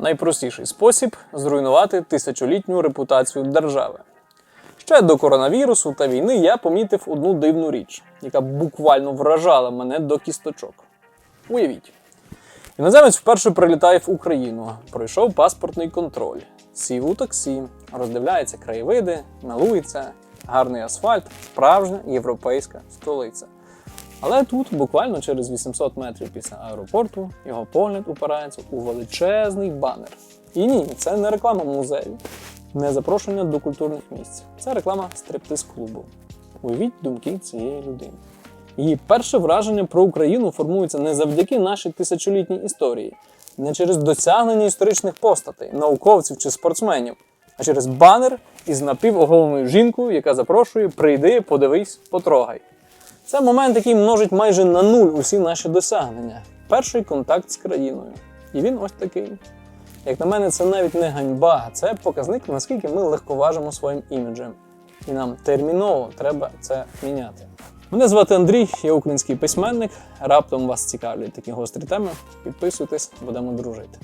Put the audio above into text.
Найпростіший спосіб зруйнувати тисячолітню репутацію держави. Ще до коронавірусу та війни я помітив одну дивну річ, яка буквально вражала мене до кісточок. Уявіть, іноземець вперше прилітає в Україну, пройшов паспортний контроль, сів у таксі, роздивляється краєвиди, милується, гарний асфальт, справжня європейська столиця. Але тут, буквально через 800 метрів після аеропорту, його погляд упирається у величезний банер. І ні, це не реклама музею, не запрошення до культурних місць. Це реклама стриптиз-клубу. Уявіть думки цієї людини. Її перше враження про Україну формується не завдяки нашій тисячолітній історії, не через досягнення історичних постатей, науковців чи спортсменів, а через банер із напівоголеною жінкою, яка запрошує прийди, подивись, потрогай. Це момент, який множить майже на нуль усі наші досягнення. Перший контакт з країною. І він ось такий. Як на мене, це навіть не ганьба, це показник, наскільки ми легковажимо своїм іміджем. І нам терміново треба це міняти. Мене звати Андрій, я український письменник. Раптом вас цікавлять такі гострі теми. Підписуйтесь, будемо дружити.